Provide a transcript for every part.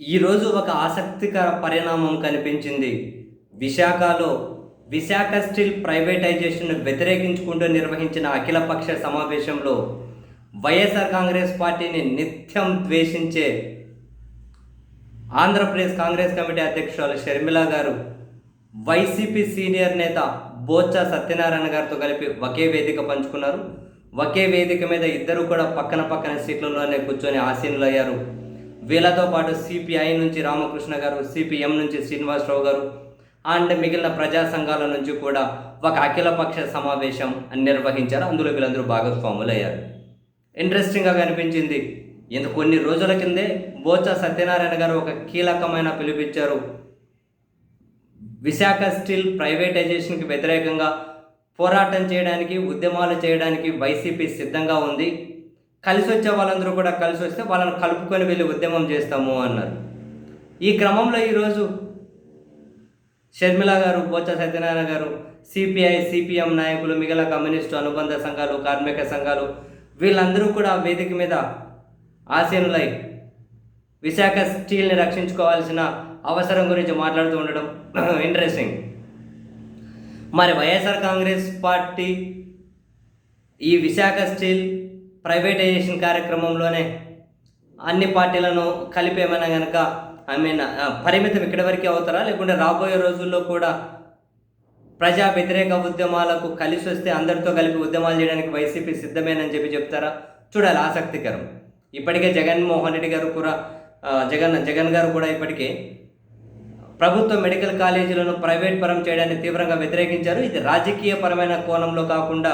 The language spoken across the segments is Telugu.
ఈరోజు ఒక ఆసక్తికర పరిణామం కనిపించింది. విశాఖలో విశాఖ స్టీల్ ప్రైవేటైజేషన్ను వ్యతిరేకించుకుంటూ నిర్వహించిన అఖిలపక్ష సమావేశంలో వైఎస్ఆర్ కాంగ్రెస్ పార్టీని నిత్యం ద్వేషించే ఆంధ్రప్రదేశ్ కాంగ్రెస్ కమిటీ అధ్యక్షురాలు షర్మిల గారు వైసీపీ సీనియర్ నేత బోత్స సత్యనారాయణ గారితో కలిపి ఒకే వేదిక పంచుకున్నారు. ఒకే వేదిక మీద ఇద్దరు కూడా పక్కన పక్కన సీట్లలోనే కూర్చొని ఆసీనులయ్యారు. వీళ్ళతో పాటు సిపిఐ నుంచి రామకృష్ణ గారు సిపిఎం నుంచి శ్రీనివాసరావు గారు అండ్ మిగిలిన ప్రజా సంఘాల నుంచి కూడా ఒక అఖిలపక్ష సమావేశం నిర్వహించారు. అందులో వీళ్ళందరూ భాగస్వాములయ్యారు. ఇంట్రెస్టింగ్గా కనిపించింది. ఇంత కొన్ని రోజుల కిందే బోచ సత్యనారాయణ గారు ఒక కీలకమైన పిలుపిచ్చారు విశాఖ స్టీల్ ప్రైవేటైజేషన్కి వ్యతిరేకంగా పోరాటం చేయడానికి ఉద్యమాలు చేయడానికి వైసీపీ సిద్ధంగా ఉంది. కలిసి వచ్చే వాళ్ళందరూ కూడా కలిసి వస్తే వాళ్ళని కలుపుకొని వెళ్ళి ఉద్యమం చేస్తాము అన్నారు. ఈ క్రమంలో ఈరోజు షర్మిల గారు బొత్స సత్యనారాయణ గారు సిపిఐ సిపిఎం నాయకులు మిగల కమ్యూనిస్టు అనుబంధ సంఘాలు కార్మిక సంఘాలు వీళ్ళందరూ కూడా వేదిక మీద ఆసీనులై విశాఖ స్టీల్ని రక్షించుకోవాల్సిన అవసరం గురించి మాట్లాడుతూ ఉండడం ఇంట్రెస్టింగ్ మరి వైఎస్ఆర్ కాంగ్రెస్ పార్టీ ఈ విశాఖ స్టీల్ ప్రైవేటైజేషన్ కార్యక్రమంలోనే అన్ని పార్టీలను కలిపేమైనా కనుక ఐ మీన్ పరిమితం ఇక్కడి వరకే అవుతారా? లేకుంటే రాబోయే రోజుల్లో కూడా ప్రజా వ్యతిరేక ఉద్యమాలకు కలిసి వస్తే అందరితో కలిపి ఉద్యమాలు చేయడానికి వైసీపీ సిద్ధమేనని చెప్పి చెప్తారా? చూడాలి ఆసక్తికరం. ఇప్పటికే జగన్మోహన్ రెడ్డి గారు కూడా జగన్ జగన్ గారు కూడా ఇప్పటికే ప్రభుత్వ మెడికల్ కాలేజీలను ప్రైవేట్ పరం చేయడాన్ని తీవ్రంగా వ్యతిరేకించారు. ఇది రాజకీయపరమైన కోణంలో కాకుండా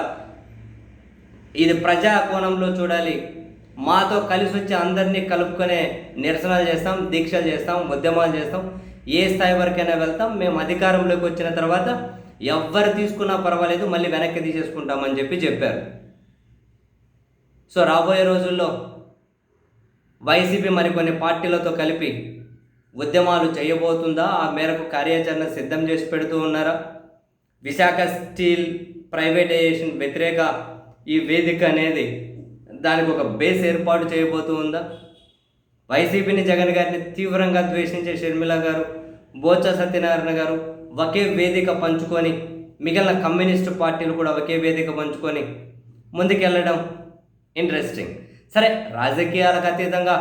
ఇది ప్రజా కోణంలో చూడాలి. మాతో కలిసి వచ్చి అందరినీ కలుపుకునే నిరసనలు చేస్తాం దీక్షలు చేస్తాం ఉద్యమాలు చేస్తాం. ఏ స్థాయి వరకైనా వెళ్తాం. మేము అధికారంలోకి వచ్చిన తర్వాత ఎవ్వరు తీసుకున్నా పర్వాలేదు మళ్ళీ వెనక్కి తీసేసుకుంటామని చెప్పి చెప్పారు. సో రాబోయే రోజుల్లో వైసీపీ మరికొన్ని పార్టీలతో కలిపి ఉద్యమాలు చేయబోతుందా? ఆ మేరకు కార్యాచరణ సిద్ధం చేసి పెడుతూ ఉన్నారా? విశాఖ స్టీల్ ప్రైవేటైజేషన్ వ్యతిరేక ఈ వేదిక అనేది దానికి ఒక బేస్ ఏర్పాటు చేయబోతూ ఉందా? వైసీపీని జగన్ గారిని తీవ్రంగా ద్వేషించే షర్మిల గారు బోచ సత్యనారాయణ గారు ఒకే వేదిక పంచుకొని మిగిలిన కమ్యూనిస్టు పార్టీలు కూడా ఒకే వేదిక పంచుకొని ముందుకెళ్ళడం ఇంట్రెస్టింగ్ సరే రాజకీయాలకు అతీతంగా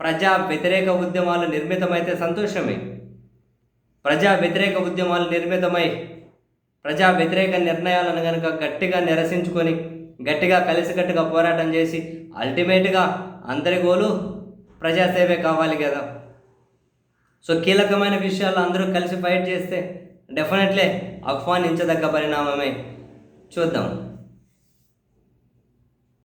ప్రజా వ్యతిరేక ఉద్యమాలు నిర్మితమైతే సంతోషమే. ప్రజా వ్యతిరేక ఉద్యమాలు నిర్మితమై ప్రజా వ్యతిరేక నిర్ణయాలను కనుక గట్టిగా నిరసించుకొని గట్టిగా కలిసికట్టుగా పోరాటం చేసి అల్టిమేట్గా అందరి గోలు ప్రజాసేవే కావాలి కదా. సో కీలకమైన విషయాలు అందరూ కలిసి ఫైట్ చేస్తే డెఫినెట్లీ ఆహ్వానించదగ్గ పరిణామమే. చూద్దాం.